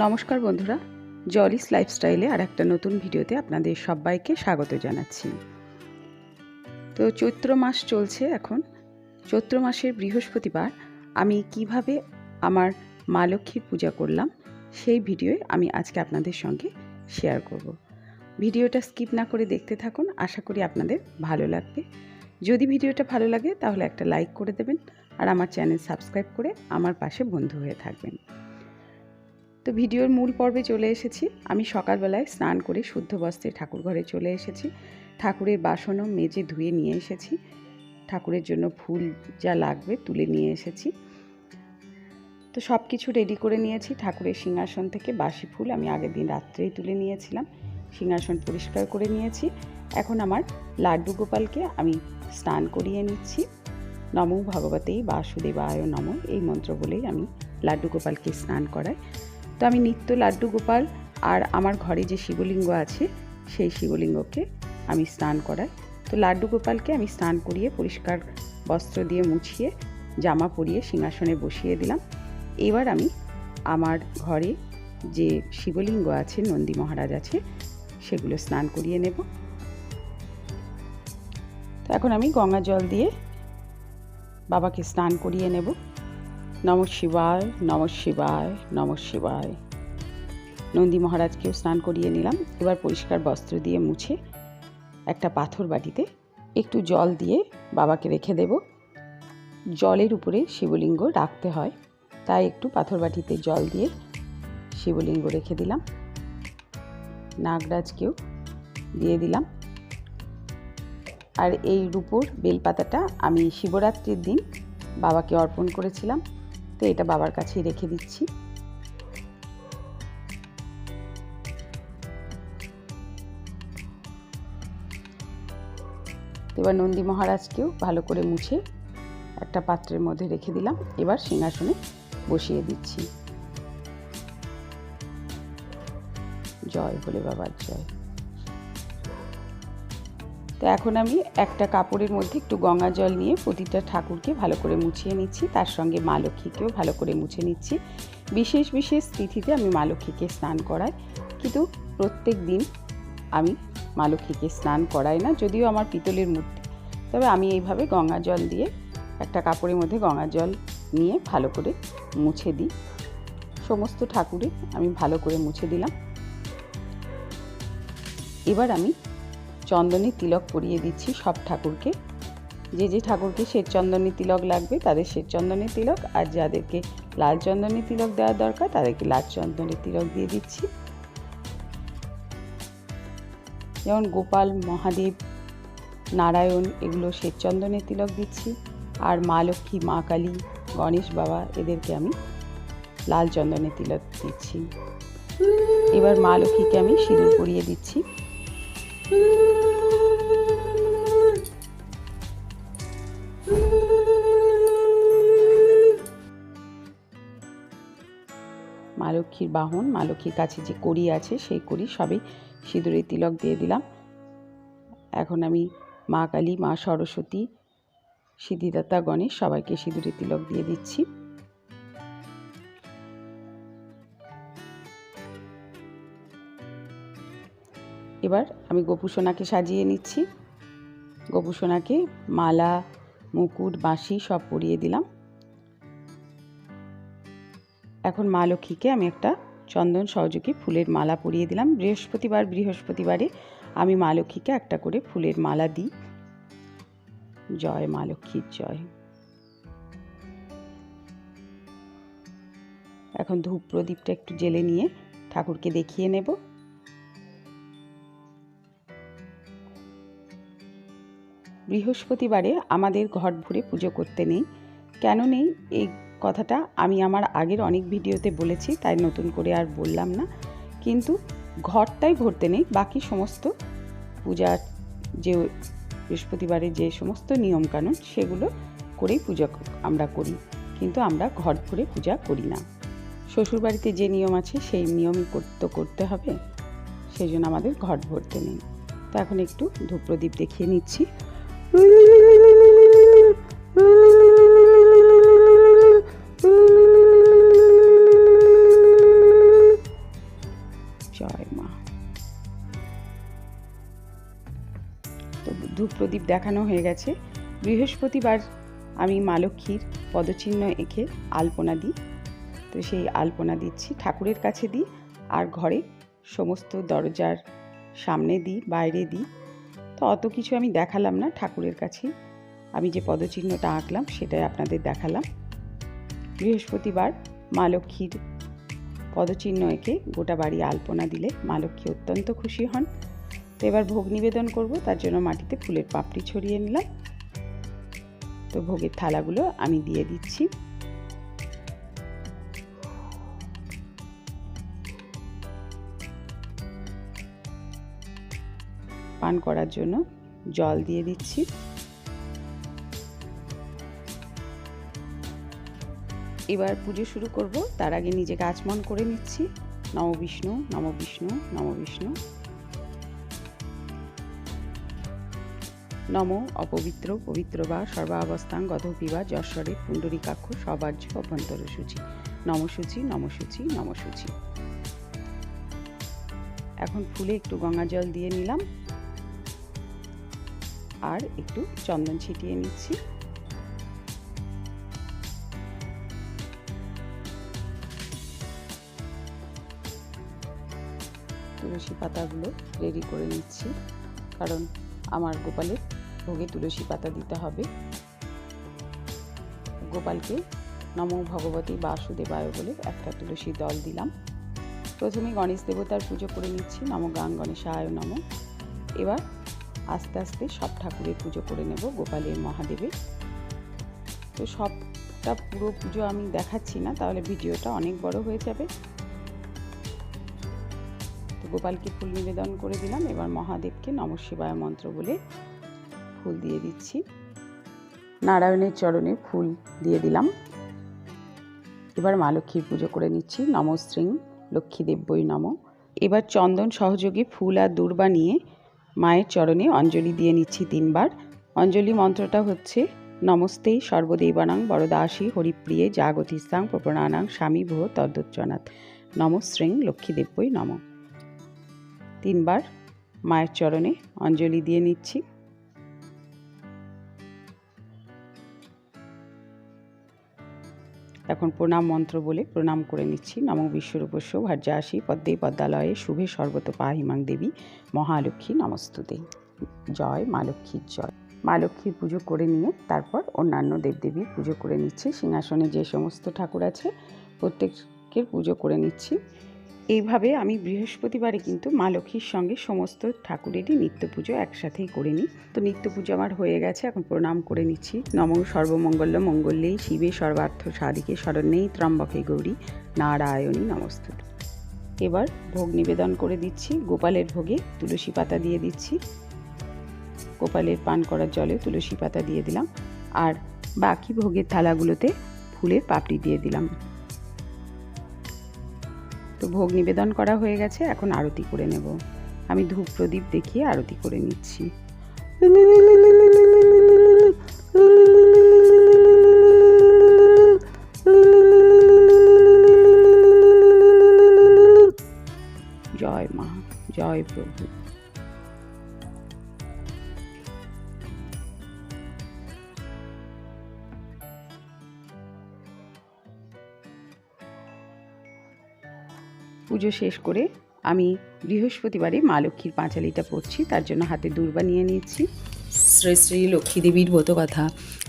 নমস্কার বন্ধুরা জলিস লাইফস্টাইলে আর একটা নতুন ভিডিওতে আপনাদের সবাইকে স্বাগত জানাচ্ছি। তো চৈত্র মাস চলছে এখন। চৈত্র মাসের বৃহস্পতিবার আমি কীভাবে আমার মা লক্ষ্মীর পূজা করলাম, সেই ভিডিওয়ে আমি আজকে আপনাদের সঙ্গে শেয়ার করব। ভিডিওটা স্কিপ না করে দেখতে থাকুন, আশা করি আপনাদের ভালো লাগবে। যদি ভিডিওটা ভালো লাগে তাহলে একটা লাইক করে দেবেন আর আমার চ্যানেল সাবস্ক্রাইব করে আমার পাশে বন্ধু হয়ে থাকবেন। তো ভিডিওর মূল পর্বে চলে এসেছি। আমি সকালবেলায় স্নান করে শুদ্ধ বস্ত্রে ঠাকুর ঘরে চলে এসেছি। ঠাকুরের বাসনও মেজে ধুয়ে নিয়ে এসেছি। ঠাকুরের জন্য ফুল যা লাগবে তুলে নিয়ে এসেছি। তো সব কিছু রেডি করে নিয়েছি। ঠাকুরের সিংহাসন থেকে বাসি ফুল আমি আগের দিন রাত্রেই তুলে নিয়েছিলাম। সিংহাসন পরিষ্কার করে নিয়েছি। এখন আমার লাড্ডু গোপালকে আমি স্নান করিয়ে নিচ্ছি। নমো ভগবতেই বাসুদেবায় নম। এই মন্ত্র বলেই আমি লাড্ডু গোপালকে স্নান করাই। তো আমি নিত্য লাড্ডু গোপাল আর আমার ঘরে যে শিবলিঙ্গ আছে, সেই শিবলিঙ্গকে আমি স্নান করাই। তো লাড্ডু গোপালকে আমি স্নান করিয়ে পরিষ্কার বস্ত্র দিয়ে মুছিয়ে, জামা পরিয়ে সিংহাসনে বসিয়ে দিলাম। এবার আমি আমার ঘরে যে শিবলিঙ্গ আছে, নন্দী মহারাজ আছে, সেগুলো স্নান করিয়ে নেব। তো এখন আমি গঙ্গা জল দিয়ে বাবাকে স্নান করিয়ে নেব। নম শিবায় নম শিবায় নম শিবায়। নন্দী মহারাজকেও স্নান করিয়ে নিলাম। এবার পরিষ্কার বস্ত্র দিয়ে মুছে একটা পাথর বাটিতে একটু জল দিয়ে বাবাকে রেখে দেব। জলের উপরে শিবলিঙ্গ রাখতে হয়। তাই একটু পাথর বাটিতে জল দিয়ে শিবলিঙ্গ রেখে দিলাম। নাগরাজকেও দিয়ে দিলাম। আর এই রূপোর বেলপাতাটা আমি শিবরাত্রির দিন বাবাকে অর্পণ করেছিলাম। তো এটা বাবার কাছেই রেখে দিচ্ছি। এবার নন্দী মহারাজকেও ভালো করে মুছে একটা পাত্রের মধ্যে রেখে দিলাম। এবার সিংহাসনে বসিয়ে দিচ্ছি। জয় বলে বাবার জয়। তো এখন আমি একটা কাপড়ের মধ্যে একটু গঙ্গা জল নিয়ে প্রতিটা ঠাকুরকে ভালো করে মুছিয়ে নিচ্ছি। তার সঙ্গে মা লক্ষ্মীকেও ভালো করে মুছে নিচ্ছি। বিশেষ বিশেষ তিথিতে আমি মা লক্ষ্মীকে স্নান করাই। কিন্তু প্রত্যেক দিন আমি মা লক্ষ্মীকে স্নান করাই না, যদিও আমার পিতলের মূর্তি। তবে আমি এইভাবে গঙ্গা জল দিয়ে একটা কাপড়ের মধ্যে গঙ্গা জল নিয়ে ভালো করে মুছে দিই। সমস্ত ঠাকুরে আমি ভালো করে মুছে দিলাম। এবার আমি চন্দনের তিলক পরিয়ে দিচ্ছি সব ঠাকুরকে। যে যে ঠাকুরকে শ্বেত চন্দনের তিলক লাগবে তাদের শ্বেত চন্দনের তিলক, আর যাদেরকে লাল চন্দনের তিলক দেওয়ার দরকার তাদেরকে লাল চন্দনের তিলক দিয়ে দিচ্ছি। যেমন গোপাল, মহাদেব, নারায়ণ এগুলো শ্বেত চন্দনের তিলক দিচ্ছি, আর মা লক্ষ্মী, মা কালী, গণেশ বাবা এদেরকে আমি লাল চন্দনের তিলক দিচ্ছি। এবার মা লক্ষ্মীকে আমি সিঁদুর পরিয়ে দিচ্ছি। মা লক্ষ্মীর বাহন, মা লক্ষ্মীর কাছে যে কড়ি আছে, সেই কড়ি সবই সিঁদুরের তিলক দিয়ে দিলাম। এখন আমি মা কালী, মা সরস্বতী, সিদ্ধিদাতা, গণেশ সবাইকে সিঁদুরের তিলক দিয়ে দিচ্ছি। এবার আমি গোপুসোনাকে সাজিয়ে নিচ্ছি। গোপুসোনাকে মালা, মুকুট, বাঁশি সব পরিয়ে দিলাম। এখন মা লক্ষ্মীকে আমি একটা চন্দন সহযোগী ফুলের মালা পরিয়ে দিলাম। বৃহস্পতিবার, বৃহস্পতিবারে আমি মা লক্ষ্মীকে একটা করে ফুলের মালা দিই। জয় মা লক্ষ্মীর জয়। এখন ধূপ প্রদীপটা একটু জেলে নিয়ে ঠাকুরকে দেখিয়ে নেব। বৃহস্পতিবারে আমাদের ঘট ভরে পুজো করতে নেই। কেন নেই? এই কথাটা আমি আমার আগের অনেক ভিডিওতে বলেছি, তাই নতুন করে আর বললাম না। কিন্তু ঘরটাই ভরতে নেই, বাকি সমস্ত পূজার যে বৃহস্পতিবারে যে সমস্ত নিয়মকানুন, সেগুলো করেই পূজা আমরা করি। কিন্তু আমরা ঘর ভরে পূজা করি না। শ্বশুরবাড়িতে যে নিয়ম আছে, সেই নিয়মই করতে করতে হবে। সেই জন্য আমাদের ঘট ভরতে নেই। তো এখন একটু ধূপ প্রদীপ দেখিয়ে নিচ্ছি। প্রদীপ দেখানো হয়ে গেছে। বৃহস্পতিবার আমি মা লক্ষ্মীর পদচিহ্ন এঁকে আলপনা দিই। তো সেই আলপনা দিচ্ছি, ঠাকুরের কাছে দিই আর ঘরে সমস্ত দরজার সামনে দিই, বাইরে দিই। তো অত কিছু আমি দেখালাম না ঠাকুরের কাছে। আমি যে পদচিহ্নটা আঁকলাম সেটাই আপনাদের দেখালাম। বৃহস্পতিবার মা লক্ষ্মীর পদচিহ্ন এঁকে গোটা বাড়ি আলপনা দিলে মা লক্ষ্মী অত্যন্ত খুশি হন। তো এবার ভোগ নিবেদন করব, তার জন্য মাটিতে ফুলের পাপড়ি ছড়িয়ে নিলাম। তো ভোগের থালাগুলো আমি দিয়ে দিচ্ছি। পান করার জন্য জল দিয়ে দিচ্ছি। এবার পুজো শুরু করব, তার আগে নিজেকে আচমন করে নিচ্ছি। নম বিষ্ণু নম বিষ্ণু নম বিষ্ণু। নম অপবিত্র, পবিত্র বা সর্বাবস্থান গধপিবা যশ্বরে, পুণ্ডরিকাক্ষ, সবার্য, অভ্যন্তর সূচি। নমসূচি নমসূচি নমসূচি। এখন ফুলে একটু গঙ্গা জল দিয়ে নিলাম। আর একটু চন্দন ছিটিয়ে নিচ্ছি। তুলসী পাতাগুলো রেডি করে নিচ্ছি। কারণ আমার গোপালের ভোগে তুলসী পাতা দিতে হবে। গোপালকে নম ভগবতী বাসুদেবায় বলে একটা তুলসী দল দিলাম। প্রথমে গণেশ দেবতার পুজো করে নিচ্ছি, নম গাং গণেশায় নম। এবার আস্তে আস্তে সব ঠাকুরের পুজো করে নেব গোপালের মহাদেবের। তো সবটা পুরো পুজো আমি দেখাচ্ছি না, তাহলে ভিডিওটা অনেক বড় হয়ে যাবে। তো গোপালকে ফুল নিবেদন করে দিলাম, এবার মহাদেবকে নম শিবায় মন্ত্র বলে ফুল দিয়ে দিচ্ছি। নারায়ণের চরণে ফুল দিয়ে দিলাম। এবার মা লক্ষ্মীর পুজো করে নিচ্ছি। নমস্ত্রিং লক্ষ্মী দেব্যই নম। এবার চন্দন সহযোগে ফুল আর দূর্বা নিয়ে মায়ের চরণে অঞ্জলি দিয়ে নিচ্ছি তিনবার। অঞ্জলি মন্ত্রটা হচ্ছে, নমস্তে সর্বদেবানাং বরদাসী হরিপ্রিয়ে জাগতিস্তাং প্রপণানাং স্বামী ভো তদ্দোচ্চনাথ নমশ্রীং লক্ষ্মীদেব্যই নম। তিনবার মায়ের চরণে অঞ্জলি দিয়ে নিচ্ছি। এখন প্রণাম মন্ত্র বলে প্রণাম করে নিচ্ছি। নম বিশ্বরূপস্য ভার্যাসী পদ্মে পদ্মালয়ে শুভে সর্বত পাহিমাং দেবী। মহালক্ষ্মী নমস্তুতে। জয় মা লক্ষ্মীর জয়। মা লক্ষ্মীর পুজো করে নিয়ে তারপর অন্যান্য দেবদেবীর পুজো করে নিচ্ছি। সিংহাসনে যে সমস্ত ঠাকুর আছে প্রত্যেকের পুজো করে নিচ্ছি। এইভাবে আমি বৃহস্পতিবারে কিন্তু মা লক্ষ্মীর সঙ্গে সমস্ত ঠাকুরেরই নিত্য পুজো একসাথেই করে নিই। তো নিত্য পুজো আমার হয়ে গেছে, এখন প্রণাম করে নিচ্ছি। নম সর্বমঙ্গল্য মঙ্গলেই শিবে সর্বার্থ, সাধিকে শরণ্যেই ত্রম্বকে গৌরী, নারায়ণী নমস্তুত এবার ভোগ নিবেদন করে দিচ্ছি, গোপালের ভোগে তুলসী পাতা দিয়ে দিচ্ছি। গোপালের পান করার জলে তুলসী পাতা দিয়ে দিলাম। আর বাকি ভোগের থালাগুলোতে ফুলের পাপড়ি দিয়ে দিলাম। তো ভোগ নিবেদন করা হয়ে গেছে, এখন আরতি করে নেব। আমি ধূপ প্রদীপ দেখিয়ে আরতি করে নিচ্ছি। জয় মা, জয় প্রভু। পুজো শেষ করে আমি বৃহস্পতিবারে মা লক্ষ্মীর পাঁচালিটা পড়ছি, তার জন্য হাতে দুর্বা নিয়ে নিয়েছি। শ্রী শ্রী লক্ষ্মীদেবীর কথা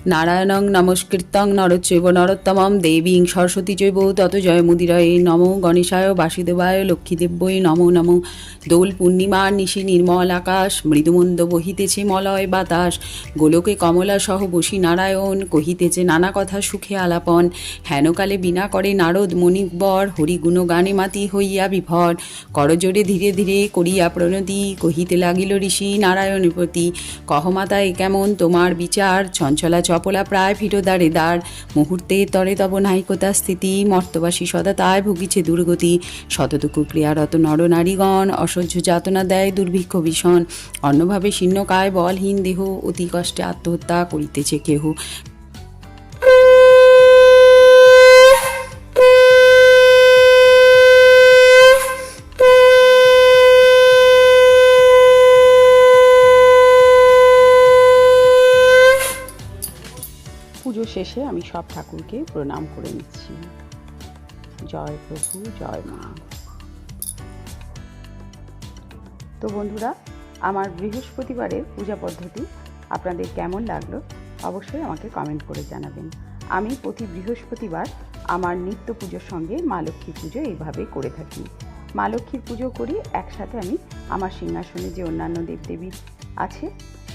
নারায়ণং নমস্কৃতং নরচৈব নরোত্তমম দেবীং সরস্বতী চৈব তত জয় মুদিরায় নম গণেশায় বাসুদেবায় লক্ষ্মীদেব্যই নমো নম। দোল পূর্ণিমা নিশি নির্মল আকাশ, মৃদুমন্দ বহিতেছে মলয় বাতাস। গোলকে কমলা সহ বসি নারায়ণ, কহিতেছে নানা কথা সুখে আলাপন। হেনকালে বিনা করে নারদ মণিবর হরিগুণ গানে মাতি হইয়া বিভর। করজোরে ধীরে ধীরে করিয়া প্রণতি, কহিতে লাগিল ঋষি নারায়ণের প্রতি কহমাতায় কেমন তোমার বিচার? চঞ্চলা চপলা প্রায় ফিরো দাঁড়ে দাঁড়। মুহূর্তে তরে তব নায়িকতা স্থিতি, মর্তবাসী সদা তায় ভুগিছে দুর্গতি। শতটুকু ক্রিয়ারত নরনারীগণ অসহ্য যাতনা দেয় দুর্ভিক্ষ ভীষণ। অন্যভাবে শীর্ণকায় বলহীন দেহ, অতি কষ্টে আত্মহত্যা করিতেছে কেহ। শেষে আমি সব ঠাকুরকে প্রণাম করে নিচ্ছি। জয় প্রভু, জয় মা। তো বন্ধুরা, আমার বৃহস্পতিবারের পূজা পদ্ধতি আপনাদের কেমন লাগল অবশ্যই আমাকে কমেন্ট করে জানাবেন। আমি প্রতি বৃহস্পতিবার আমার নিত্য পুজোর সঙ্গে মা লক্ষ্মী পুজো এইভাবেই করে থাকি। মা লক্ষ্মীর পুজো করি, একসাথে আমি আমার সিংহাসনে যে অন্যান্য দেবদেবী আছে,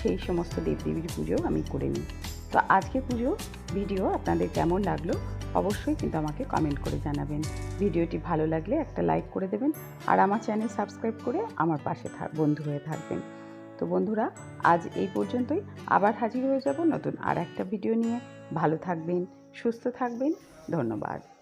সেই সমস্ত দেবদেবীর পুজো আমি করে নিই। তো আজকে পুজো ভিডিও আপনাদের কেমন লাগল? অবশ্যই কিন্তু আমাকে কমেন্ট করে জানাবেন। ভিডিওটি ভালো লাগলে একটা লাইক করে দেবেন আর আমার চ্যানেল সাবস্ক্রাইব করে আমার পাশে বন্ধু হয়ে থাকবেন। তো বন্ধুরা, আজ এই পর্যন্তই। আবার হাজির হয়ে যাব নতুন আর একটা ভিডিও নিয়ে। ভালো থাকবেন, সুস্থ থাকবেন। ধন্যবাদ।